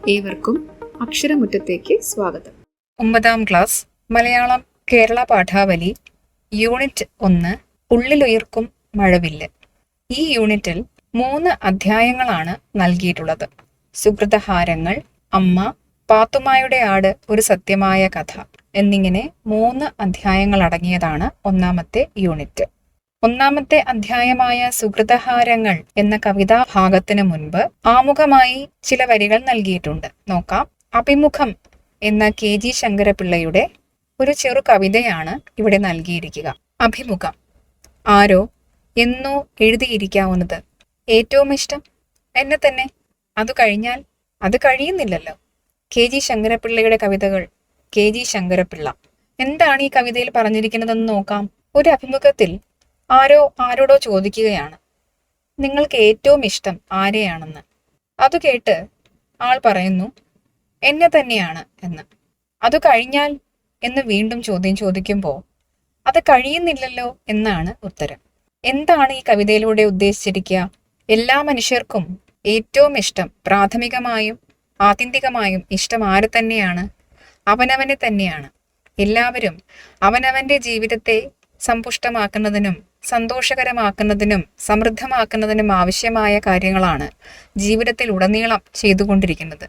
ഏവർക്കും അക്ഷരമുറ്റത്തേക്ക് സ്വാഗതം. ഒമ്പതാം ക്ലാസ് മലയാളം കേരള പാഠാവലി യൂണിറ്റ് ഒന്ന് ഉള്ളിലുയർക്കും മഴവില്ല്. ഈ യൂണിറ്റിൽ മൂന്ന് അധ്യായങ്ങളാണ് നൽകിയിട്ടുള്ളത്. സുഹൃതഹാരങ്ങൾ അമ്മ പാത്തുമായുടെ ആട് ഒരു സത്യമായ കഥ എന്നിങ്ങനെ മൂന്ന് അധ്യായങ്ങൾ അടങ്ങിയതാണ് ഒന്നാമത്തെ യൂണിറ്റ്. ഒന്നാമത്തെ അധ്യായമായ സുഹൃതഹാരങ്ങൾ എന്ന കവിതാ ഭാഗത്തിന് മുൻപ് ആമുഖമായി ചില വരികൾ നൽകിയിട്ടുണ്ട്. നോക്കാം. അഭിമുഖം എന്ന കെ ജി ശങ്കരപിള്ളയുടെ ഒരു ചെറു കവിതയാണ് ഇവിടെ നൽകിയിരിക്കുക. അഭിമുഖം. ആരോ എന്നോ എഴുതിയിരിക്കാവുന്നത്. ഏറ്റവും ഇഷ്ടം എന്നെ തന്നെ. അത് കഴിഞ്ഞാൽ അത് കഴിയുന്നില്ലല്ലോ. കെ ജി ശങ്കരപിള്ളയുടെ കവിതകൾ. K G Sankarapillai. എന്താണ് ഈ കവിതയിൽ പറഞ്ഞിരിക്കുന്നതെന്ന് നോക്കാം. ഒരു അഭിമുഖത്തിൽ ആരോ ആരോടോ ചോദിക്കുകയാണ്. നിങ്ങൾക്ക് ഏറ്റവും ഇഷ്ടം ആരെയാണെന്ന്? അത് കേട്ട് ആൾ പറയുന്നു എന്നെ തന്നെയാണ് എന്ന്. അത് കഴിഞ്ഞാൽ? എന്ന് വീണ്ടും ചോദ്യം ചോദിക്കുമ്പോൾ അത് കഴിയുന്നില്ലല്ലോ എന്നാണ് ഉത്തരം. എന്താണ് ഈ കവിതയിലൂടെ ഉദ്ദേശിച്ചിരിക്കുക? എല്ലാ മനുഷ്യർക്കും ഏറ്റവും ഇഷ്ടം പ്രാഥമികമായും ആത്യന്തികമായും ഇഷ്ടം ആരെ തന്നെയാണ്? അവനവനെ തന്നെയാണ്. എല്ലാവരും അവനവന്റെ ജീവിതത്തെ സമ്പുഷ്ടമാക്കുന്നതിനും സന്തോഷകരമാക്കുന്നതിനും സമൃദ്ധമാക്കുന്നതിനും ആവശ്യമായ കാര്യങ്ങളാണ് ജീവിതത്തിൽ ഉടനീളം ചെയ്തുകൊണ്ടിരിക്കുന്നത്.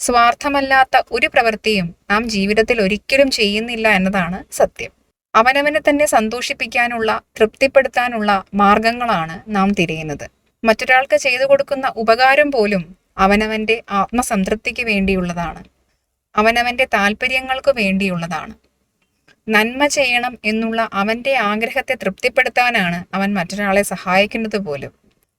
സ്വാർത്ഥമല്ലാത്ത ഒരു പ്രവൃത്തിയും നാം ജീവിതത്തിൽ ഒരിക്കലും ചെയ്യുന്നില്ല എന്നതാണ് സത്യം. അവനവനെ തന്നെ സന്തോഷിപ്പിക്കാനുള്ള തൃപ്തിപ്പെടുത്താനുള്ള മാർഗങ്ങളാണ് നാം തിരയുന്നത്. മറ്റൊരാൾക്ക് ചെയ്തു കൊടുക്കുന്ന ഉപകാരം പോലും അവനവന്റെ ആത്മസംതൃപ്തിക്ക് വേണ്ടിയുള്ളതാണ്. അവനവന്റെ താല്പര്യങ്ങൾക്ക് വേണ്ടിയുള്ളതാണ്. നന്മ ചെയ്യണം എന്നുള്ള അവന്റെ ആഗ്രഹത്തെ തൃപ്തിപ്പെടുത്താനാണ് അവൻ മറ്റൊരാളെ സഹായിക്കുന്നത് പോലും.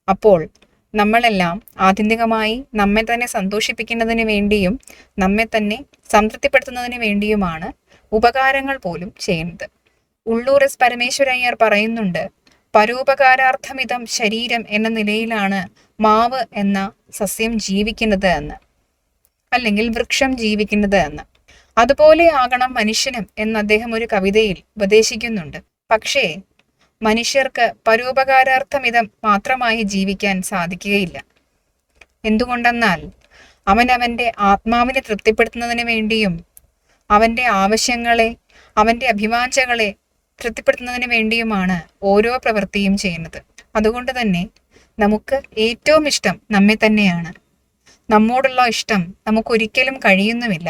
അപ്പോൾ നമ്മളെല്ലാം ആത്യന്തികമായി നമ്മെ തന്നെ സന്തോഷിപ്പിക്കുന്നതിന് വേണ്ടിയും നമ്മെ തന്നെ സംതൃപ്തിപ്പെടുത്തുന്നതിന് വേണ്ടിയുമാണ് ഉപകാരങ്ങൾ പോലും ചെയ്യുന്നത്. ഉള്ളൂർ എസ് പരമേശ്വരയ്യർ പറയുന്നുണ്ട് പരോപകാരാർത്ഥമിതം ശരീരം എന്ന നിലയിലാണ് മാവ് എന്ന സസ്യം ജീവിക്കുന്നത് എന്ന്. അല്ലെങ്കിൽ വൃക്ഷം ജീവിക്കുന്നത് എന്ന്. അതുപോലെ ആകണം മനുഷ്യനും എന്ന് അദ്ദേഹം ഒരു കവിതയിൽ ഉപദേശിക്കുന്നുണ്ട്. പക്ഷേ മനുഷ്യർക്ക് പരോപകാരാർത്ഥമിതം മാത്രമായി ജീവിക്കാൻ സാധിക്കുകയില്ല. എന്തുകൊണ്ടെന്നാൽ അവൻ അവന്റെ ആത്മാവിനെ തൃപ്തിപ്പെടുത്തുന്നതിന് വേണ്ടിയും അവന്റെ ആവശ്യങ്ങളെ അവന്റെ അഭിവാഞ്ചകളെ തൃപ്തിപ്പെടുത്തുന്നതിന് വേണ്ടിയുമാണ് ഓരോ പ്രവൃത്തിയും ചെയ്യുന്നത്. അതുകൊണ്ട് തന്നെ നമുക്ക് ഏറ്റവും ഇഷ്ടം നമ്മെ തന്നെയാണ്. നമ്മോടുള്ള ഇഷ്ടം നമുക്കൊരിക്കലും കഴിയുന്നുമില്ല.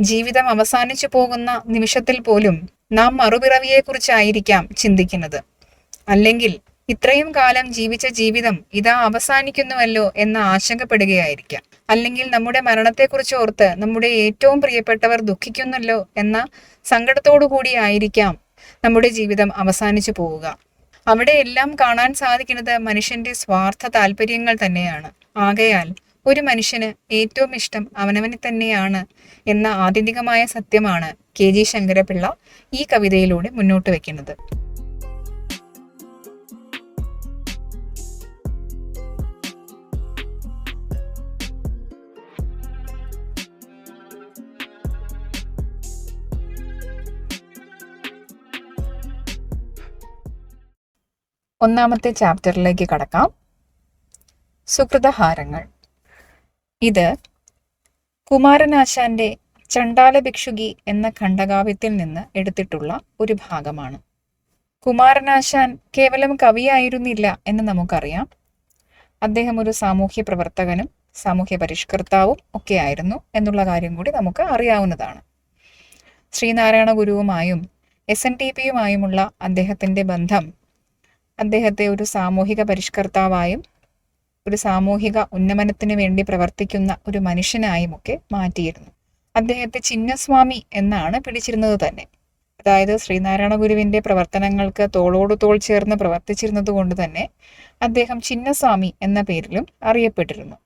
ജീവിതം അവസാനിച്ചു പോകുന്ന നിമിഷത്തിൽ പോലും നാം മറുപിറവിയെക്കുറിച്ചായിരിക്കാം ചിന്തിക്കുന്നത്. അല്ലെങ്കിൽ ഇത്രയും കാലം ജീവിച്ച ജീവിതം ഇതാ അവസാനിക്കുന്നുവല്ലോ എന്ന് ആശങ്കപ്പെടുകയായിരിക്കാം. അല്ലെങ്കിൽ നമ്മുടെ മരണത്തെക്കുറിച്ച് ഓർത്ത് നമ്മുടെ ഏറ്റവും പ്രിയപ്പെട്ടവർ ദുഃഖിക്കുന്നല്ലോ എന്ന സങ്കടത്തോടു കൂടി ആയിരിക്കാം നമ്മുടെ ജീവിതം അവസാനിച്ചു പോവുക. അവിടെയെല്ലാം കാണാൻ സാധിക്കുന്നത് മനുഷ്യന്റെ സ്വാർത്ഥ താല്പര്യങ്ങൾ തന്നെയാണ്. ആകയാൽ ഒരു മനുഷ്യന് ഏറ്റവും ഇഷ്ടം അവനവനെ തന്നെയാണ് എന്ന ആത്യന്തികമായ സത്യമാണ് കെ ജി ശങ്കരപിള്ള ഈ കവിതയിലൂടെ മുന്നോട്ട് വയ്ക്കുന്നത് ഒന്നാമത്തെ ചാപ്റ്ററിലേക്ക് കടക്കാം. സുഹൃതഹാരങ്ങൾ ഇത് കുമാരനാശാന്റെ ചണ്ടാല ഭിക്ഷുകി എന്ന ഖണ്ഡകാവ്യത്തിൽ നിന്ന് എടുത്തിട്ടുള്ള ഒരു ഭാഗമാണ്. കുമാരനാശാൻ കേവലം കവിയായിരുന്നില്ല എന്ന് നമുക്കറിയാം. അദ്ദേഹം ഒരു സാമൂഹ്യ പ്രവർത്തകനും സാമൂഹ്യ പരിഷ്കർത്താവും ഒക്കെ ആയിരുന്നു എന്നുള്ള കാര്യം കൂടി നമുക്ക് അറിയാവുന്നതാണ്. ശ്രീനാരായണ ഗുരുവുമായും എസ് എൻ ടി പിയുമായുമുള്ള അദ്ദേഹത്തിന്റെ ബന്ധം അദ്ദേഹത്തെ ഒരു സാമൂഹിക പരിഷ്കർത്താവായും ഒരു സാമൂഹിക ഉന്നമനത്തിന് വേണ്ടി പ്രവർത്തിക്കുന്ന ഒരു മനുഷ്യനായും ഒക്കെ മാറ്റിയിരുന്നു. അദ്ദേഹത്തെ ചിന്നസ്വാമി എന്നാണ് പിടിച്ചിരുന്നത് തന്നെ. അതായത് ശ്രീനാരായണ ഗുരുവിന്റെ പ്രവർത്തനങ്ങൾക്ക് തോളോട് തോൾ ചേർന്ന് പ്രവർത്തിച്ചിരുന്നത് കൊണ്ട് തന്നെ അദ്ദേഹം ചിന്നസ്വാമി എന്ന പേരിലും അറിയപ്പെട്ടിരുന്നു.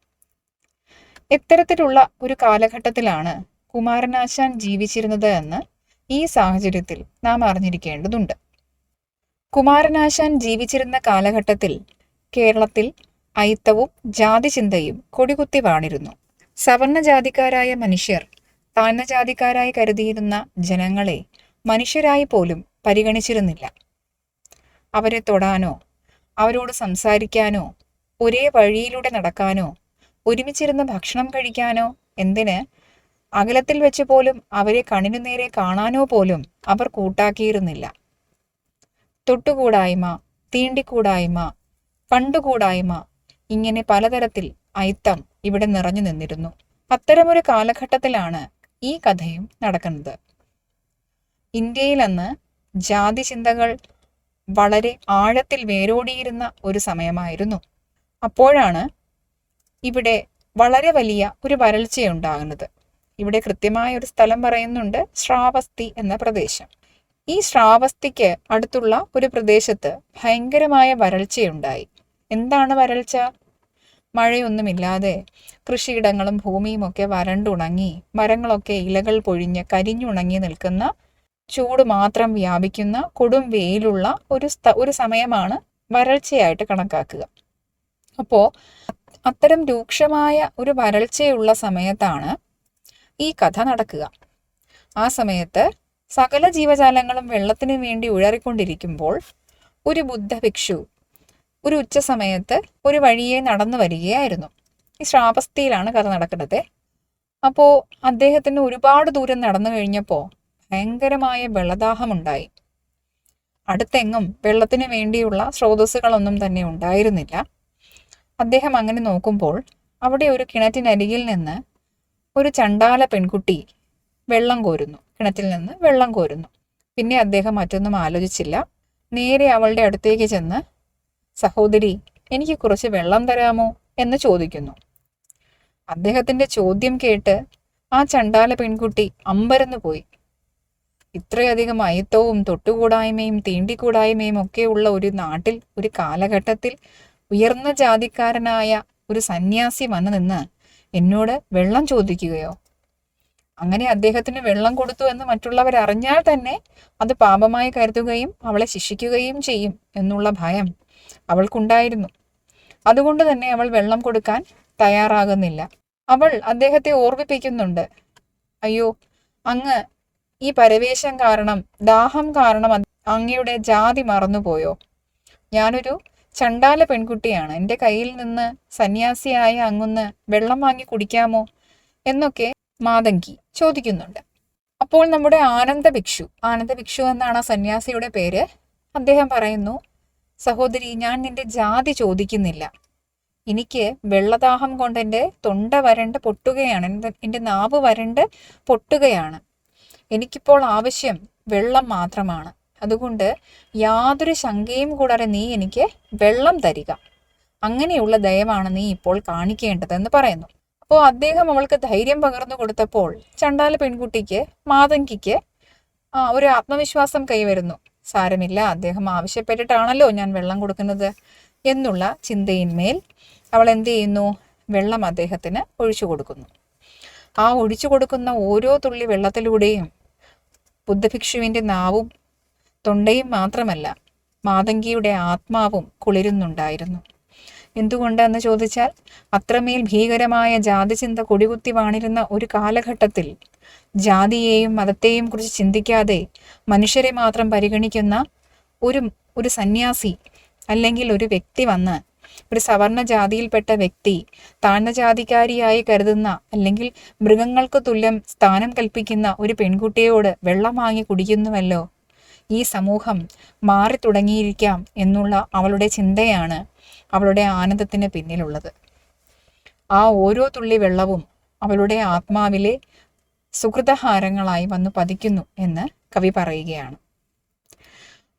ഇത്തരത്തിലുള്ള ഒരു കാലഘട്ടത്തിലാണ് കുമാരനാശാൻ ജീവിച്ചിരുന്നത് എന്ന് ഈ സാഹചര്യത്തിൽ നാം അറിഞ്ഞിരിക്കേണ്ടതുണ്ട്. കുമാരനാശാൻ ജീവിച്ചിരുന്ന കാലഘട്ടത്തിൽ കേരളത്തിൽ ഐത്തവും ജാതിചിന്തയും കൊടികുത്തി വാണിരുന്നു. സവർണജാതിക്കാരായ മനുഷ്യർ താഴ്ന്ന ജാതിക്കാരായി കരുതിയിരുന്ന ജനങ്ങളെ മനുഷ്യരായി പോലും പരിഗണിച്ചിരുന്നില്ല. അവരെ തൊടാനോ അവരോട് സംസാരിക്കാനോ ഒരേ വഴിയിലൂടെ നടക്കാനോ ഒരുമിച്ചിരുന്ന് ഭക്ഷണം കഴിക്കാനോ എന്തിന് അകലത്തിൽ വെച്ച് പോലും അവരെ കണ്ണിനു നേരെ കാണാനോ പോലും അവർ കൂട്ടാക്കിയിരുന്നില്ല. തൊട്ടുകൂടായ്മ തീണ്ടിക്കൂടായ്മ കണ്ടുകൂടായ്മ ഇങ്ങനെ പലതരത്തിൽ അയിത്തം ഇവിടെ നിറഞ്ഞു നിന്നിരുന്നു. അത്തരമൊരു കാലഘട്ടത്തിലാണ് ഈ കഥയും നടക്കുന്നത്. ഇന്ത്യയിൽ അന്ന് ജാതി ചിന്തകൾ വളരെ ആഴത്തിൽ വേരോടിയിരുന്ന ഒരു സമയമായിരുന്നു. അപ്പോഴാണ് ഇവിടെ വളരെ വലിയ ഒരു വരൾച്ചയുണ്ടാകുന്നത്. ഇവിടെ കൃത്യമായ ഒരു സ്ഥലം പറയുന്നുണ്ട് ശ്രാവസ്തി എന്ന പ്രദേശം. ഈ ശ്രാവസ്തിക്ക് അടുത്തുള്ള ഒരു പ്രദേശത്ത് ഭയങ്കരമായ വരൾച്ചയുണ്ടായി. എന്താണ് വരൾച്ച? മഴയൊന്നുമില്ലാതെ കൃഷിയിടങ്ങളും ഭൂമിയുമൊക്കെ വരണ്ടുണങ്ങി മരങ്ങളൊക്കെ ഇലകൾ പൊഴിഞ്ഞ് കരിഞ്ഞുണങ്ങി നിൽക്കുന്ന ചൂട് മാത്രം വ്യാപിക്കുന്ന കൊടും വെയിലുള്ള ഒരു ഒരു സമയമാണ് വരൾച്ചയായിട്ട് കണക്കാക്കുക. അപ്പോൾ അത്തരം രൂക്ഷമായ ഒരു വരൾച്ചയുള്ള സമയത്താണ് ഈ കഥ നടക്കുക. ആ സമയത്ത് സകല ജീവജാലങ്ങളും വെള്ളത്തിന് വേണ്ടി ഉഴറിക്കൊണ്ടിരിക്കുമ്പോൾ ഒരു ബുദ്ധ ഭിക്ഷു ഒരു ഉച്ച സമയത്ത് ഒരു വഴിയെ നടന്നു വരികയായിരുന്നു. ഈ ശ്രാപസ്ഥയിലാണ് കഥ നടക്കുന്നത്. അപ്പോൾ അദ്ദേഹത്തിന് ഒരുപാട് ദൂരം നടന്നു കഴിഞ്ഞപ്പോൾ ഭയങ്കരമായ വെള്ളദാഹമുണ്ടായി. അടുത്തെങ്ങും വെള്ളത്തിന് വേണ്ടിയുള്ള സ്രോതസ്സുകളൊന്നും തന്നെ ഉണ്ടായിരുന്നില്ല. അദ്ദേഹം അങ്ങനെ നോക്കുമ്പോൾ അവിടെ ഒരു കിണറ്റിനരികിൽ നിന്ന് ഒരു ചണ്ടാല പെൺകുട്ടി വെള്ളം കോരുന്നു. കിണറ്റിൽ നിന്ന് വെള്ളം കോരുന്നു. പിന്നെ അദ്ദേഹം മറ്റൊന്നും ആലോചിച്ചില്ല. നേരെ അവളുടെ അടുത്തേക്ക് ചെന്ന് സഹോദരി എനിക്ക് കുറച്ച് വെള്ളം തരാമോ? എന്ന് ചോദിക്കുന്നു. അദ്ദേഹത്തിന്റെ ചോദ്യം കേട്ട് ആ ചണ്ടാല പെൺകുട്ടി അമ്പരന്നു പോയി. ഇത്രയധികം അയിത്തവും തൊട്ടുകൂടായ്മയും തീണ്ടിക്കൂടായ്മയും ഒക്കെ ഉള്ള ഒരു നാട്ടിൽ ഒരു കാലഘട്ടത്തിൽ ഉയർന്ന ജാതിക്കാരനായ ഒരു സന്യാസി വന്നു നിന്ന് എന്നോട് വെള്ളം ചോദിക്കുകയോ? അങ്ങനെ അദ്ദേഹത്തിന് വെള്ളം കൊടുത്തു എന്ന് മറ്റുള്ളവർ അറിഞ്ഞാൽ തന്നെ അത് പാപമായി കരുതുകയും അവളെ ശിക്ഷിക്കുകയും ചെയ്യും എന്നുള്ള ഭയം അവൾക്കുണ്ടായിരുന്നു. അതുകൊണ്ട് തന്നെ അവൾ വെള്ളം കൊടുക്കാൻ തയ്യാറാകുന്നില്ല. അവൾ അദ്ദേഹത്തെ ഓർമ്മിപ്പിക്കുന്നുണ്ട്. അയ്യോ അങ്ങ് ഈ പരവേശം കാരണം ദാഹം കാരണം അങ്ങയുടെ ജാതി മറന്നുപോയോ? ഞാനൊരു ചണ്ടാല പെൺകുട്ടിയാണ്. എന്റെ കയ്യിൽ നിന്ന് സന്യാസിയായ അങ്ങൊന്ന് വെള്ളം വാങ്ങി കുടിക്കാമോ? എന്നൊക്കെ മാതങ്കി ചോദിക്കുന്നുണ്ട്. അപ്പോൾ നമ്മുടെ ആനന്ദ ഭിക്ഷു ആനന്ദ ഭിക്ഷു എന്നാണ് ആ സന്യാസിയുടെ പേര്. അദ്ദേഹം പറയുന്നു സഹോദരി ഞാൻ നിന്റെ ജാതി ചോദിക്കുന്നില്ല. എനിക്ക് വെള്ളദാഹം കൊണ്ട് എന്റെ തൊണ്ട വരണ്ട് പൊട്ടുകയാണ്. എന്റെ നാവ് വരണ്ട് പൊട്ടുകയാണ്. എനിക്കിപ്പോൾ ആവശ്യം വെള്ളം മാത്രമാണ്. അതുകൊണ്ട് യാതൊരു ശങ്കയും കൂടാതെ നീ എനിക്ക് വെള്ളം തരിക. അങ്ങനെയുള്ള ദയവാണ് നീ ഇപ്പോൾ കാണിക്കേണ്ടതെന്ന് പറയുന്നു. അപ്പോൾ അദ്ദേഹം അവൾക്ക് ധൈര്യം പകർന്നു കൊടുത്തപ്പോൾ ചണ്ടാല പെൺകുട്ടിക്ക് മാതങ്കിക്ക് ഒരു ആത്മവിശ്വാസം കൈവരുന്നു. സാരമില്ല. അദ്ദേഹം ആവശ്യപ്പെട്ടിട്ടാണല്ലോ ഞാൻ വെള്ളം കൊടുക്കുന്നത് എന്നുള്ള ചിന്തയിന്മേൽ അവൾ എന്ത് ചെയ്യുന്നു? വെള്ളം അദ്ദേഹത്തിന് ഒഴിച്ചു കൊടുക്കുന്നു. ആ ഒഴിച്ചു കൊടുക്കുന്ന ഓരോ തുള്ളി വെള്ളത്തിലൂടെയും ബുദ്ധഭിക്ഷുവിന്റെ നാവും തൊണ്ടയും മാത്രമല്ല മാതങ്കിയുടെ ആത്മാവും കുളിരുന്നുണ്ടായിരുന്നു. എന്തുകൊണ്ടെന്ന് ചോദിച്ചാൽ അത്രമേൽ ഭീകരമായ ജാതിചിന്ത കൊടികുത്തി വാണിരുന്ന ഒരു കാലഘട്ടത്തിൽ ജാതിയെയും മതത്തെയും കുറിച്ച് ചിന്തിക്കാതെ മനുഷ്യരെ മാത്രം പരിഗണിക്കുന്ന ഒരു ഒരു സന്യാസി അല്ലെങ്കിൽ ഒരു വ്യക്തി വന്ന് ഒരു സവർണ ജാതിയിൽപ്പെട്ട വ്യക്തി താഴ്ന്ന ജാതിക്കാരിയായി കരുതുന്ന അല്ലെങ്കിൽ മൃഗങ്ങൾക്ക് തുല്യം സ്ഥാനം കൽപ്പിക്കുന്ന ഒരു പെൺകുട്ടിയോട് വെള്ളം വാങ്ങി കുടിക്കുന്നുവല്ലോ. ഈ സമൂഹം മാറി തുടങ്ങിയിരിക്കാം എന്നുള്ള അവളുടെ ചിന്തയാണ് അവളുടെ ആനന്ദത്തിന് പിന്നിലുള്ളത്. ആ ഓരോ തുള്ളി വെള്ളവും അവളുടെ ആത്മാവിലെ സുഹൃതഹാരങ്ങളായി വന്നു പതിക്കുന്നു എന്ന് കവി പറയുകയാണ്.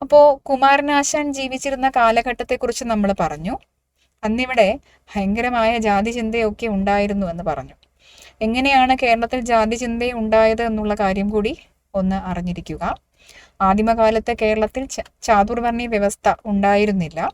അപ്പോൾ കുമാരനാശാൻ ജീവിച്ചിരുന്ന കാലഘട്ടത്തെക്കുറിച്ച് നമ്മൾ പറഞ്ഞു. അന്നിവിടെ ഭയങ്കരമായ ജാതി ചിന്തയൊക്കെ ഉണ്ടായിരുന്നു എന്ന് പറഞ്ഞു. എങ്ങനെയാണ് കേരളത്തിൽ ജാതി ചിന്ത ഉണ്ടായത് എന്നുള്ള കാര്യം കൂടി ഒന്ന് അറിഞ്ഞിരിക്കുക. ആദിമകാലത്തെ കേരളത്തിൽ ചാതുർവർണി വ്യവസ്ഥ ഉണ്ടായിരുന്നില്ല.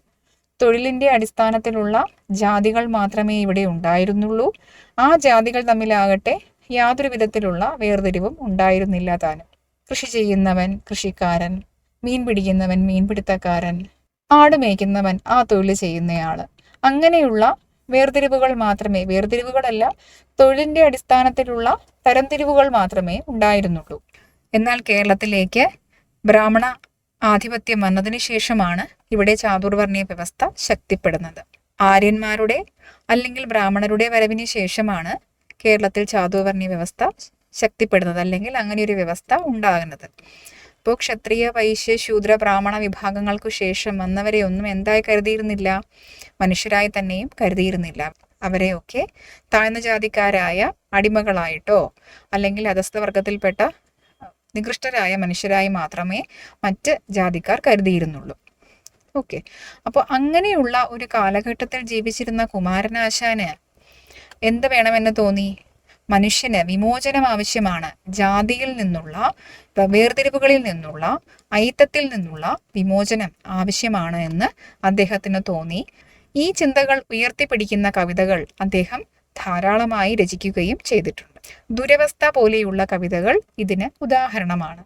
തൊഴിലിന്റെ അടിസ്ഥാനത്തിലുള്ള ജാതികൾ മാത്രമേ ഇവിടെ ഉണ്ടായിരുന്നുള്ളൂ. ആ ജാതികൾ തമ്മിലാകട്ടെ യാതൊരു വിധത്തിലുള്ള വേർതിരിവും ഉണ്ടായിരുന്നില്ല താനും. കൃഷി ചെയ്യുന്നവൻ കൃഷിക്കാരൻ മീൻ പിടിക്കുന്നവൻ മീൻപിടുത്തക്കാരൻ ആട് മേയ്ക്കുന്നവൻ ആ തൊഴിൽ ചെയ്യുന്നയാൾ. അങ്ങനെയുള്ള വേർതിരിവുകൾ മാത്രമേ വേർതിരിവുകളല്ല തൊഴിലിന്റെ അടിസ്ഥാനത്തിലുള്ള തരംതിരിവുകൾ മാത്രമേ ഉണ്ടായിരുന്നുള്ളൂ. എന്നാൽ കേരളത്തിലേക്ക് ബ്രാഹ്മണ ആധിപത്യം വന്നതിന് ശേഷമാണ് ഇവിടെ ചാതുർവർണീയ വ്യവസ്ഥ ശക്തിപ്പെടുന്നത്. ആര്യന്മാരുടെ അല്ലെങ്കിൽ ബ്രാഹ്മണരുടെ വരവിന് ശേഷമാണ് കേരളത്തിൽ ചാതുവർണ വ്യവസ്ഥ ശക്തിപ്പെടുന്നത് അല്ലെങ്കിൽ അങ്ങനെ ഒരു വ്യവസ്ഥ ഉണ്ടാകുന്നത്. ഇപ്പോൾ ക്ഷത്രിയ വൈശ്യ ശൂദ്ര ബ്രാഹ്മണ വിഭാഗങ്ങൾക്കു ശേഷം വന്നവരെ ഒന്നും എന്തായി കരുതിയിരുന്നില്ല? മനുഷ്യരായി തന്നെയും കരുതിയിരുന്നില്ല. അവരെയൊക്കെ താഴ്ന്ന ജാതിക്കാരായ അടിമകളായിട്ടോ അല്ലെങ്കിൽ അധസ്ഥവർഗത്തിൽപ്പെട്ട നികൃഷ്ടരായ മനുഷ്യരായി മാത്രമേ മറ്റ് ജാതിക്കാർ കരുതിയിരുന്നുള്ളൂ. ഓക്കെ. അപ്പോൾ അങ്ങനെയുള്ള ഒരു കാലഘട്ടത്തിൽ ജീവിച്ചിരുന്ന കുമാരനാശാന് എന്ത് വേണമെന്ന് തോന്നി? മനുഷ്യന് വിമോചനം ആവശ്യമാണ്. ജാതിയിൽ നിന്നുള്ള വേർതിരിവുകളിൽ നിന്നുള്ള ഐത്തത്തിൽ നിന്നുള്ള വിമോചനം ആവശ്യമാണ് എന്ന് അദ്ദേഹത്തിന് തോന്നി. ഈ ചിന്തകൾ ഉയർത്തിപ്പിടിക്കുന്ന കവിതകൾ അദ്ദേഹം ധാരാളമായി രചിക്കുകയും ചെയ്തിട്ടുണ്ട്. ദുരവസ്ഥ പോലെയുള്ള കവിതകൾ ഇതിന് ഉദാഹരണമാണ്.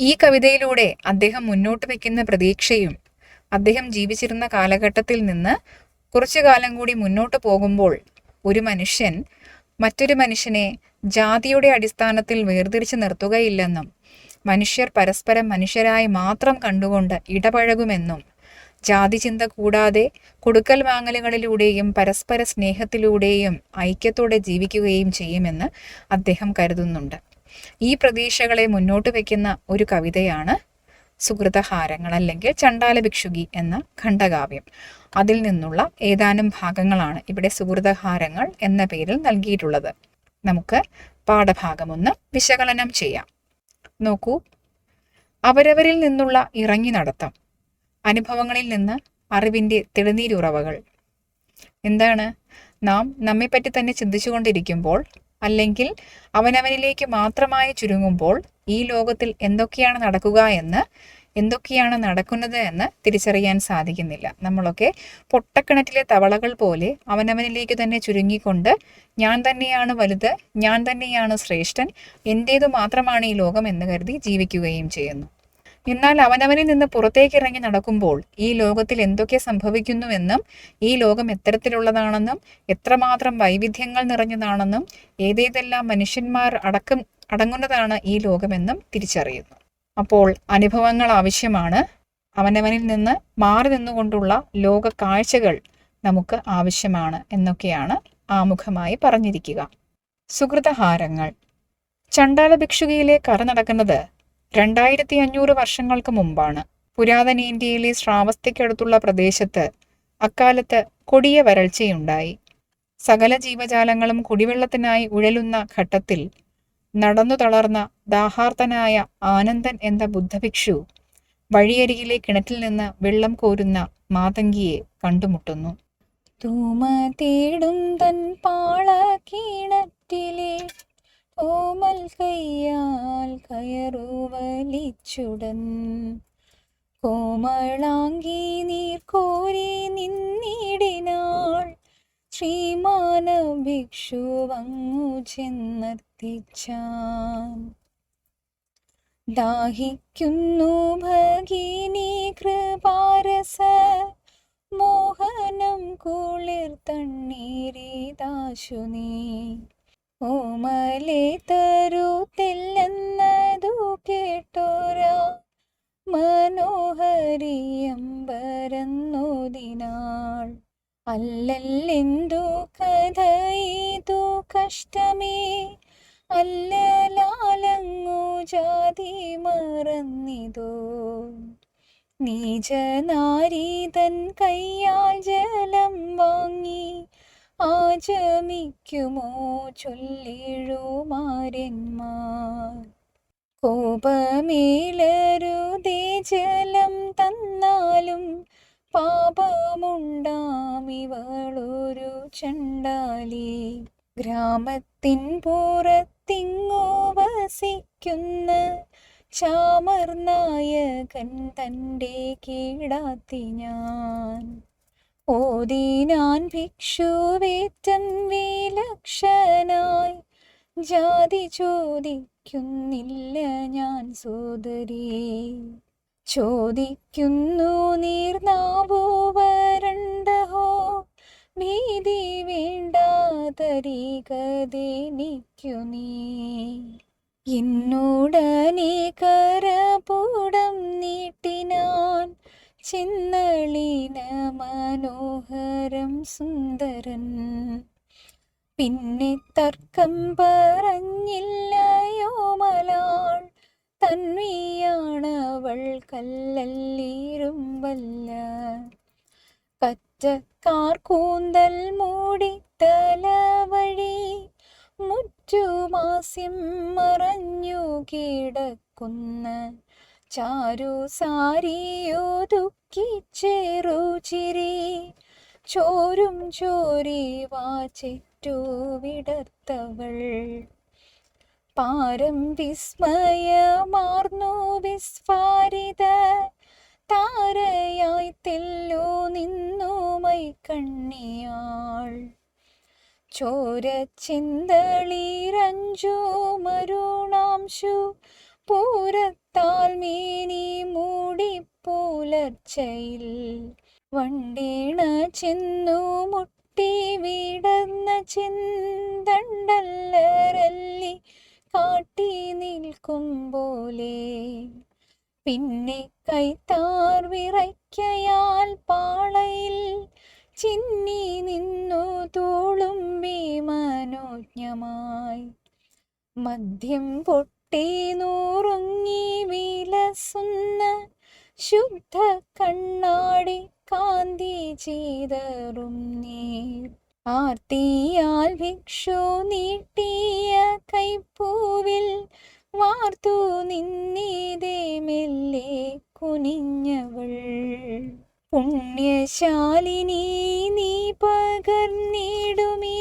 ഈ കവിതയിലൂടെ അദ്ദേഹം മുന്നോട്ട് വയ്ക്കുന്ന പ്രതീക്ഷയും അദ്ദേഹം ജീവിച്ചിരുന്ന കാലഘട്ടത്തിൽ നിന്ന് കുറച്ചു കാലം കൂടി മുന്നോട്ട് പോകുമ്പോൾ ഒരു മനുഷ്യൻ മറ്റൊരു മനുഷ്യനെ ജാതിയുടെ അടിസ്ഥാനത്തിൽ വേർതിരിച്ച് നിർത്തുകയില്ലെന്നും മനുഷ്യർ പരസ്പരം മനുഷ്യരായി മാത്രം കണ്ടുകൊണ്ട് ഇടപഴകുമെന്നും ജാതി ചിന്ത കൂടാതെ കൊടുക്കൽ വാങ്ങലുകളിലൂടെയും പരസ്പര സ്നേഹത്തിലൂടെയും ഐക്യത്തോടെ ജീവിക്കുകയും ചെയ്യുമെന്ന് അദ്ദേഹം കരുതുന്നുണ്ട്. ഈ പ്രതീക്ഷകളെ മുന്നോട്ട് വയ്ക്കുന്ന ഒരു കവിതയാണ് സുഹൃതഹാരങ്ങൾ അല്ലെങ്കിൽ ചണ്ടാല ഭിക്ഷുകി എന്ന ഖണ്ഡകാവ്യം. അതിൽ നിന്നുള്ള ഏതാനും ഭാഗങ്ങളാണ് ഇവിടെ സുഹൃതഹാരങ്ങൾ എന്ന പേരിൽ നൽകിയിട്ടുള്ളത്. നമുക്ക് പാഠഭാഗമൊന്ന് വിശകലനം ചെയ്യാം. നോക്കൂ. അവരവരിൽ നിന്നുള്ള ഇറങ്ങി നടത്തം. അനുഭവങ്ങളിൽ നിന്ന് അറിവിന്റെ തെളിനീരുറവകൾ. എന്താണ്? നാം നമ്മെപ്പറ്റി തന്നെ ചിന്തിച്ചുകൊണ്ടിരിക്കുമ്പോൾ അല്ലെങ്കിൽ അവനവനിലേക്ക് മാത്രമായി ചുരുങ്ങുമ്പോൾ ഈ ലോകത്തിൽ എന്തൊക്കെയാണ് നടക്കുക എന്ന് എന്തൊക്കെയാണ് നടക്കുന്നത് എന്ന് തിരിച്ചറിയാൻ സാധിക്കുന്നില്ല. നമ്മളൊക്കെ പൊട്ടക്കിണറ്റിലെ തവളകൾ പോലെ അവനവനിലേക്ക് തന്നെ ചുരുങ്ങിക്കൊണ്ട് ഞാൻ തന്നെയാണ് വലുത് ഞാൻ തന്നെയാണ് ശ്രേഷ്ഠൻ എന്റേതു മാത്രമാണ് ഈ ലോകം എന്ന് കരുതി ജീവിക്കുകയും ചെയ്യുന്നു. എന്നാൽ അവനവനിൽ നിന്ന് പുറത്തേക്ക് ഇറങ്ങി നടക്കുമ്പോൾ ഈ ലോകത്തിൽ എന്തൊക്കെ സംഭവിക്കുന്നുവെന്നും ഈ ലോകം എത്തരത്തിലുള്ളതാണെന്നും എത്രമാത്രം വൈവിധ്യങ്ങൾ നിറഞ്ഞതാണെന്നും ഏതേതെല്ലാം മനുഷ്യന്മാർ അടക്കം അടങ്ങുന്നതാണ് ഈ ലോകമെന്നും തിരിച്ചറിയുന്നു. അപ്പോൾ അനുഭവങ്ങൾ ആവശ്യമാണ്. അവനവനിൽ നിന്ന് മാറി നിന്നുകൊണ്ടുള്ള ലോക കാഴ്ചകൾ നമുക്ക് ആവശ്യമാണ് എന്നൊക്കെയാണ് ആമുഖമായി പറഞ്ഞിരിക്കുക. സുഹൃതഹാരങ്ങൾ. ചണ്ടാല ഭിക്ഷുകയിലെ കറ നടക്കുന്നത് രണ്ടായിരത്തി അഞ്ഞൂറ് വർഷങ്ങൾക്ക് മുമ്പാണ് പുരാതന ഇന്ത്യയിലെ ശ്രാവസ്തിക്കടുത്തുള്ള പ്രദേശത്ത് അക്കാലത്ത് കൊടിയ വരൾച്ചയുണ്ടായി. സകല ജീവജാലങ്ങളും കുടിവെള്ളത്തിനായി ഉഴലുന്ന ഘട്ടത്തിൽ നടന്നു തളർന്ന ദാഹാർത്തനായ ആനന്ദൻ എന്ന ബുദ്ധഭിക്ഷു വഴിയരികിലെ കിണറ്റിൽ നിന്ന് വെള്ളം കോരുന്ന മാതങ്കിയെ കണ്ടുമുട്ടുന്നു. തൂമ തേടും തൻ പാള കിണറ്റിലെ ഓമൽ കയ്യാൽ കയറുവലിച്ചുടൻ കോമളാങ്കി നീർ കോരി നിന്നിടിനാൾ. ശ്രീമാന ഭിക്ഷു വങ്ങു ചെന്നെത്തിച്ചാൻ. ദാഹിക്കുന്നു ഭഗിനി കൃപാരസ. മോഹനം കുളിർ തണ്ണീരിതാശു നീ. ഓമലെ തെല്ലെന്നതു കേട്ടോരാ മനോഹരിയമ്പരന്നോദിനാൾ അല്ലല്ലെന്തു കഥയിതു കഷ്ടമേ? അല്ലലാലങ്ങു ജാതി മറന്നിതോ. നീചനാരീതൻ കയ്യാൽ ജലം വാങ്ങി ആചമിക്കുമോ ചൊല്ലിഴുമാരന്മാർ? കോപമേലരുതേ ജലം തന്നാലും പാപമുണ്ടാമിവളൊരു ചണ്ടാലി ഗ്രാമത്തിൻ പുറത്തിങ്ങോ വസിക്കുന്ന ചാമർനായകൻ തന്റെ കീടാത്തി ഞാൻ. ഓതിനാൻ ഭിക്ഷുവേറ്റം വിലക്ഷനായി. ജാതി ചോദിക്കുന്നില്ല ഞാൻ സോദരി. ചോദിക്കുന്നു നീർനാവോ വരണ്ടഹോ ഭീതി വേണ്ടാതരികതെനിക്കു നീ. എന്നോടനേ കരപൂടം നീട്ടിനാൻ ചിന്നളിന മനോഹരം സുന്ദരൻ. പിന്നെ തർക്കം പറഞ്ഞില്ലയോ മലാൾ? തന്വിയാണവൾ കല്ലല്ലീരുമ്പല്ല കറ്റക്കാർ കൂന്തൽ മൂടി തലവഴി മുറ്റുമാസ്യം മറഞ്ഞു കിടക്കുന്ന ചാരു സാരിയോ ദുഃഖി ചിരി ചോരും ചോരി വാച്ചിറ്റു വിടർത്തവൾ. പാരം വിസ്മയമാർന്നു വിസ്ഫാരിത താരയായി തെല്ലോ നിന്നുമൈ കണ്ണിയാൾ. ചോര ചിന്തളിരഞ്ചു മരുണാംശു പൂരത്താൽ മേനി മൂടി പുലർച്ചയിൽ വണ്ടീണ ചെന്നു മുട്ടി വിടന്ന ചിന്തണ്ടല്ലരല്ലി കാട്ടി നിൽക്കും പോലെ. പിന്നെ കൈത്താർ വിറയ്ക്കയാൽ പാളയിൽ ചിന്നി നിന്നു തൂളും മനോജ്ഞമായി. മദ്യം പൊട്ടി നൂറുങ്ങി വിലസുന്ന ശുദ്ധ കണ്ണാടി കാന്തി ചെയ്തറും നീർ ആർത്തിയാൽ ഭിക്ഷു നീട്ടിയ കൈപ്പൂവിൽ വാർത്തു നിന്നീതേ മെല്ലെ കുനിഞ്ഞവൾ. പുണ്യശാലിനി നീ പകർന്നിടുമേ.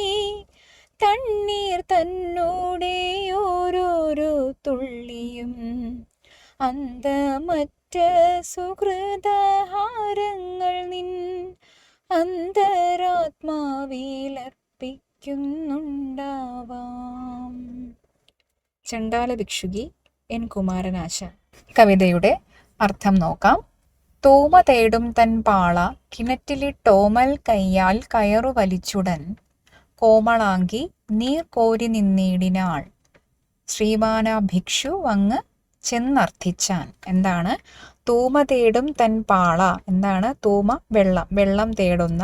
തണ്ണീർ തന്നോടെ ഓരോരോ തുള്ളിയും അന്തമറ്റ സുഹൃതഹാരങ്ങൾ നിൻ അന്തരാത്മാവിലർപ്പിക്കുന്നുണ്ടാവാം. ചണ്ടാല ഭിക്ഷുകി എൻ കുമാരനാശ. കവിതയുടെ അർത്ഥം നോക്കാം. തൂമ തേടും തൻ പാള ടോമൽ കയ്യാൽ കയറു വലിച്ചുടൻ. കോമളാങ്കി നീർ കോരി നിന്നീടിനാൾ. ശ്രീമാന ഭിക്ഷു അങ്ങ് ചെന്നർത്ഥിച്ചാൻ. എന്താണ്? തൂമ തേടും തൻ പാള. എന്താണ്? തൂമ വെള്ളം. വെള്ളം തേടുന്ന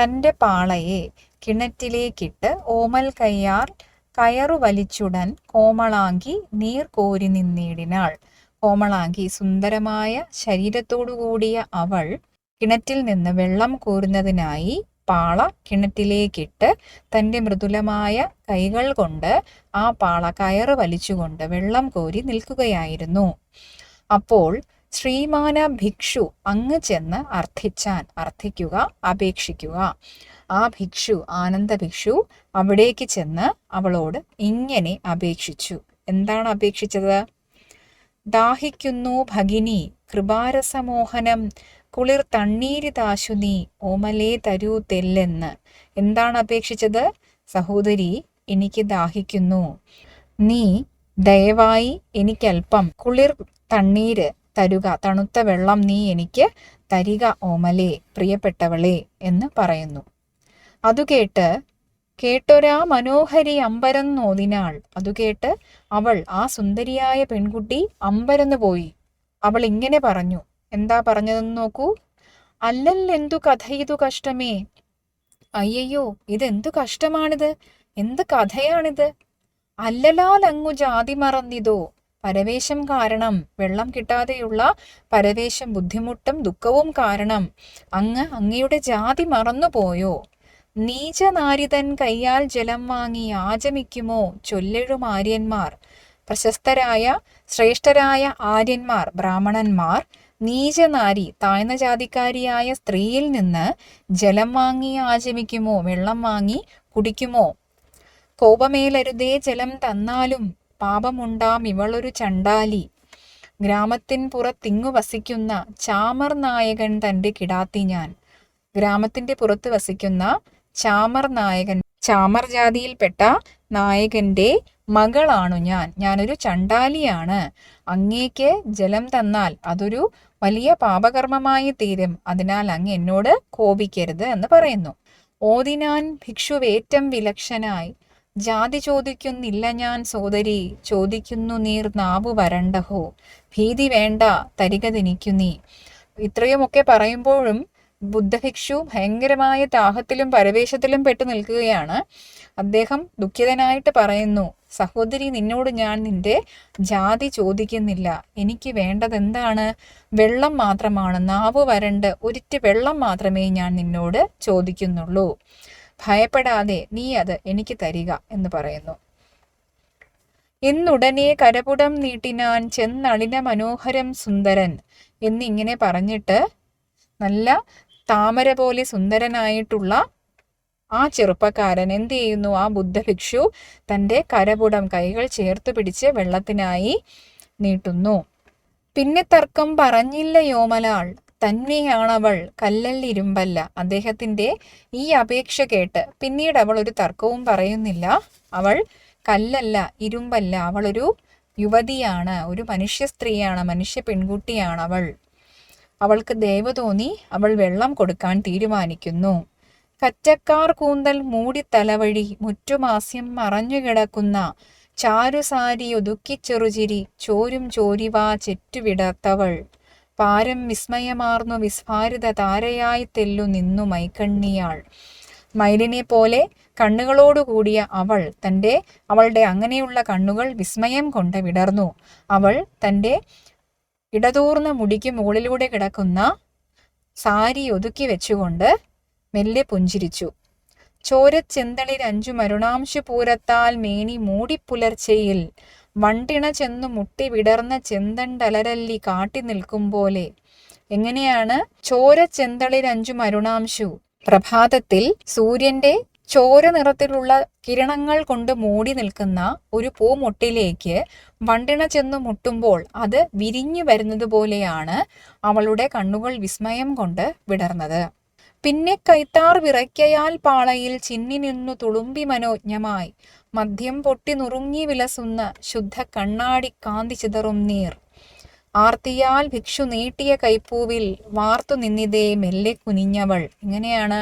തന്റെ പാളയെ കിണറ്റിലേക്കിട്ട് ഓമൽ കയ്യാർ കയറു വലിച്ചുടൻ കോമളാങ്കി നീർ കോരി നിന്നിടിനാൾ. കോമളാങ്കി സുന്ദരമായ ശരീരത്തോടു കൂടിയ അവൾ കിണറ്റിൽ നിന്ന് വെള്ളം കോരുന്നതിനായി പാള കിണറ്റിലേക്കിട്ട് തന്റെ മൃദുലമായ കൈകൾ കൊണ്ട് ആ പാള കയറ് വലിച്ചുകൊണ്ട് വെള്ളം കോരി നിൽക്കുകയായിരുന്നു. അപ്പോൾ ശ്രീമാന ഭിക്ഷു അങ്ങ് ചെന്ന് അർത്ഥിച്ചാൻ അർത്ഥിക്കുക അപേക്ഷിക്കുക. ആ ഭിക്ഷു ആനന്ദ ഭിക്ഷു അവിടേക്ക് ചെന്ന് അവളോട് ഇങ്ങനെ അപേക്ഷിച്ചു. എന്താണ് അപേക്ഷിച്ചത്? ദാഹിക്കുന്നു ഭഗിനി കൃപാരസമോഹനം കുളിർ തണ്ണീര് താശു നീ ഓമലേ തരൂ തെല്ലെന്ന്. എന്താണ് അപേക്ഷിച്ചത്? സഹോദരി എനിക്ക് ദാഹിക്കുന്നു. നീ ദയവായി എനിക്കല്പം കുളിർ തണ്ണീര് തരുക തണുത്ത വെള്ളം നീ എനിക്ക് തരിക ഓമലേ പ്രിയപ്പെട്ടവളെ എന്ന് പറയുന്നു. അതു കേട്ട് കേട്ടൊരാ മനോഹരി അമ്പരം നോദിനാൾ അതു കേട്ട് അവൾ ആ സുന്ദരിയായ പെൺകുട്ടി അമ്പരന്ന് പോയി. അവൾ ഇങ്ങനെ പറഞ്ഞു എന്താ പറഞ്ഞതെന്ന് നോക്കൂ. അല്ലല്ലെന്തു കഥയിതു കഷ്ടമേ. അയ്യയ്യോ ഇതെന്തു കഷ്ടമാണിത്? എന്ത് കഥയാണിത്? അല്ലലാൽ അങ്ങു ജാതി മറന്നിതോ. പരവേശം കാരണം വെള്ളം കിട്ടാതെയുള്ള പരവേശം ബുദ്ധിമുട്ടും ദുഃഖവും കാരണം അങ്ങ് അങ്ങയുടെ ജാതി മറന്നുപോയോ നീചനാരിതൻ കയ്യാൽ ജലം വാങ്ങി ആചമിക്കുമോ? ചൊല്ലെഴും ആര്യന്മാർ. പ്രശസ്തരായ ശ്രേഷ്ഠരായ ആര്യന്മാർ ബ്രാഹ്മണന്മാർ നീചനാരി താഴ്ന്ന ജാതിക്കാരിയായ സ്ത്രീയിൽ നിന്ന് ജലം വാങ്ങി ആചമിക്കുമോ? വെള്ളം വാങ്ങി കുടിക്കുമോ? കോപമേലരുതേ ജലം തന്നാലും പാപമുണ്ടാം ഇവളൊരു ചണ്ടാലി ഗ്രാമത്തിൻ പുറത്തിങ്ങു വസിക്കുന്ന ചാമർ നായകൻ തന്റെ കിടാത്തി ഞാൻ. ഗ്രാമത്തിന്റെ പുറത്ത് വസിക്കുന്ന ചാമർ നായകൻ ചാമർ ജാതിയിൽപ്പെട്ട നായകന്റെ മകളാണു ഞാൻ. ഞാനൊരു ചണ്ടാലിയാണ് അങ്ങേക്ക് ജലം തന്നാൽ അതൊരു വലിയ പാപകർമ്മമായി തീരും. അതിനാൽ അങ്ങ് എന്നോട് കോപിക്കരുത് എന്ന് പറയുന്നു. ഓതിനാൻ ഭിക്ഷുവേറ്റം വിലക്ഷനായി. ജാതി ചോദിക്കുന്നില്ല ഞാൻ സോദരി. ചോദിക്കുന്നു നീർ നാവു വരണ്ടഹോ. ഭീതി വേണ്ട തരികതിനിക്കു നീ. ഇത്രയുമൊക്കെ പറയുമ്പോഴും ബുദ്ധഭിക്ഷു ഭയങ്കരമായ ദാഹത്തിലും പരവേശത്തിലും പെട്ടു നിൽക്കുകയാണ്. അദ്ദേഹം ദുഃഖിതനായിട്ട് പറയുന്നു സഹോദരി നിന്നോട് ഞാൻ നിന്റെ ജാതി ചോദിക്കുന്നില്ല. എനിക്ക് വേണ്ടത് എന്താണ് വെള്ളം മാത്രമാണ്. നാവ് വരണ്ട്. ഒരിറ്റ് വെള്ളം മാത്രമേ ഞാൻ നിന്നോട് ചോദിക്കുന്നുള്ളൂ. ഭയപ്പെടാതെ നീ അത് എനിക്ക് തരിക എന്ന് പറയുന്നു. ഇന്നുടനെ കരപുടം നീട്ടിനാൻ ചെന്നളിന മനോഹരം സുന്ദരൻ എന്നിങ്ങനെ പറഞ്ഞിട്ട് നല്ല താമര പോലെ സുന്ദരനായിട്ടുള്ള ആ ചെറുപ്പക്കാരൻ എന്ത് ചെയ്യുന്നു ആ ബുദ്ധഭിക്ഷു തന്റെ കരപുടം കൈകൾ ചേർത്ത് പിടിച്ച് വെള്ളത്തിനായി നീട്ടുന്നു. പിന്നെ തർക്കം പറഞ്ഞില്ല യോമലാൾ. തന്നെയാണവൾ. കല്ലല്ലിരുമ്പല്ല അദ്ദേഹത്തിന്റെ ഈ അപേക്ഷ കേട്ട് പിന്നീട് അവൾ ഒരു തർക്കവും പറയുന്നില്ല. അവൾ കല്ലല്ല ഇരുമ്പല്ല. അവളൊരു യുവതിയാണ്. ഒരു മനുഷ്യ സ്ത്രീയാണ്. മനുഷ്യ പെൺകുട്ടിയാണ് അവൾ അവൾക്ക് ദയവ് തോന്നി അവൾ വെള്ളം കൊടുക്കാൻ തീരുമാനിക്കുന്നു. കറ്റക്കാർ കൂന്തൽ മൂടി തലവഴി മുറ്റുമാസ്യം മറഞ്ഞുകിടക്കുന്ന ചാരുസാരി ഒതുക്കി ചെറുചിരി ചോരും ചോരിവാ ചെറ്റുവിടത്തവൾ പാരം വിസ്മയമാർന്നു വിസ്ഫാരിത താരയായി തെല്ലു നിന്നു മൈക്കണ്ണിയാൾ. മയിലിനെ പോലെ കണ്ണുകളോടുകൂടിയ അവൾ തന്റെ അവളുടെ അങ്ങനെയുള്ള കണ്ണുകൾ വിസ്മയം കൊണ്ട് വിടർന്നു. അവൾ തന്റെ ഇടതൂർന്ന മുടിക്ക് മുകളിലൂടെ കിടക്കുന്ന സാരി ഒതുക്കി വെച്ചുകൊണ്ട് മെല്ലെ പുഞ്ചിരിച്ചു. ചോരച്ചെന്തളിൽ അഞ്ചു മരുണാംശുപൂരത്താൽ മേനി മൂടിപ്പുലർച്ചയിൽ വണ്ടിണ ചെന്നു മുട്ടി വിടർന്ന ചെന്തണ്ടലരല്ലി കാട്ടി നിൽക്കും പോലെ. എങ്ങനെയാണ് ചോരച്ചെന്തളിൽ അഞ്ചു മരുണാംശു? പ്രഭാതത്തിൽ സൂര്യന്റെ ചോര നിറത്തിലുള്ള കിരണങ്ങൾ കൊണ്ട് മൂടി നിൽക്കുന്ന ഒരു പൂമൊട്ടിലേക്ക് വണ്ടിണ ചെന്നു മുട്ടുമ്പോൾ അത് വിരിഞ്ഞു വരുന്നത് പോലെയാണ് അവളുടെ കണ്ണുകൾ വിസ്മയം കൊണ്ട് വിടർന്നത്. പിന്നെ കൈത്താർ വിറയ്ക്കയാൽ പാളയിൽ ചിന്നി നിന്നു തുളുമ്പി മനോജ്ഞമായി. മദ്യം പൊട്ടി നുറുങ്ങി വിലസുന്ന ശുദ്ധ കണ്ണാടി കാന്തി ചിതറും നീർ. ആർത്തിയാൽ ഭിക്ഷു നീട്ടിയ കൈപ്പൂവിൽ വാർത്തു നിന്നിതേ മെല്ലെ കുനിഞ്ഞവൾ. ഇങ്ങനെയാണ്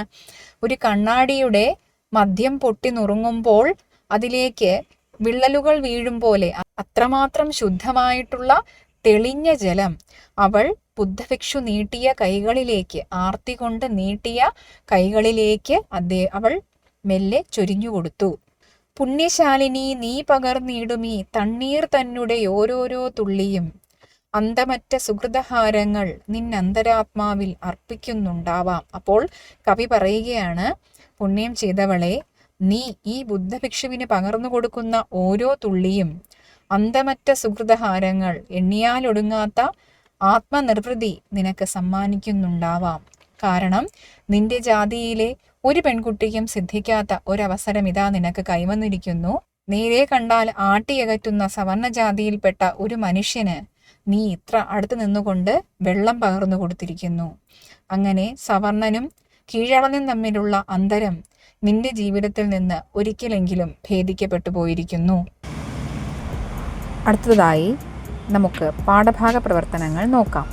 ഒരു കണ്ണാടിയുടെ മദ്യം പൊട്ടി നുറുങ്ങുമ്പോൾ അതിലേക്ക് വിള്ളലുകൾ വീഴും പോലെ അത്രമാത്രം ശുദ്ധമായിട്ടുള്ള തെളിഞ്ഞ ജലം അവൾ ബുദ്ധഭിക്ഷു നീട്ടിയ കൈകളിലേക്ക് ആർത്തി കൊണ്ട് നീട്ടിയ കൈകളിലേക്ക് അദ്ദേ അവൾ മെല്ലെ ചൊരിഞ്ഞുകൊടുത്തു പുണ്യശാലിനി നീ പകർന്നിടുമീ തണ്ണീർ തന്നുടെ ഓരോരോ തുള്ളിയും. അന്തമറ്റ സുഹൃതഹാരങ്ങൾ നിന്നന്തരാത്മാവിൽ അർപ്പിക്കുന്നുണ്ടാവാം. അപ്പോൾ കവി പറയുകയാണ് പുണ്യം ചെയ്തവളെ നീ ഈ ബുദ്ധഭിക്ഷുവിന് പകർന്നു കൊടുക്കുന്ന ഓരോ തുള്ളിയും അന്തമറ്റ സുഹൃതഹാരങ്ങൾ എണ്ണിയാലൊടുങ്ങാത്ത ആത്മനിർവൃതി നിനക്ക് സമ്മാനിക്കുന്നുണ്ടാവാം. കാരണം നിന്റെ ജാതിയിലെ ഒരു പെൺകുട്ടിക്കും സിദ്ധിക്കാത്ത ഒരവസരം ഇതാ നിനക്ക് കൈവന്നിരിക്കുന്നു. നേരെ കണ്ടാൽ ആട്ടിയകറ്റുന്ന സവർണജാതിയിൽപ്പെട്ട ഒരു മനുഷ്യന് നീ ഇത്ര അടുത്ത് നിന്നുകൊണ്ട് വെള്ളം പകർന്നു കൊടുത്തിരിക്കുന്നു. അങ്ങനെ സവർണനും കീഴടനും തമ്മിലുള്ള അന്തരം നിന്റെ ജീവിതത്തിൽ നിന്ന് ഒരിക്കലെങ്കിലും ഭേദിക്കപ്പെട്ടു പോയിരിക്കുന്നു. അടുത്തതായി നമുക്ക് പാഠഭാഗ പ്രവർത്തനങ്ങൾ നോക്കാം.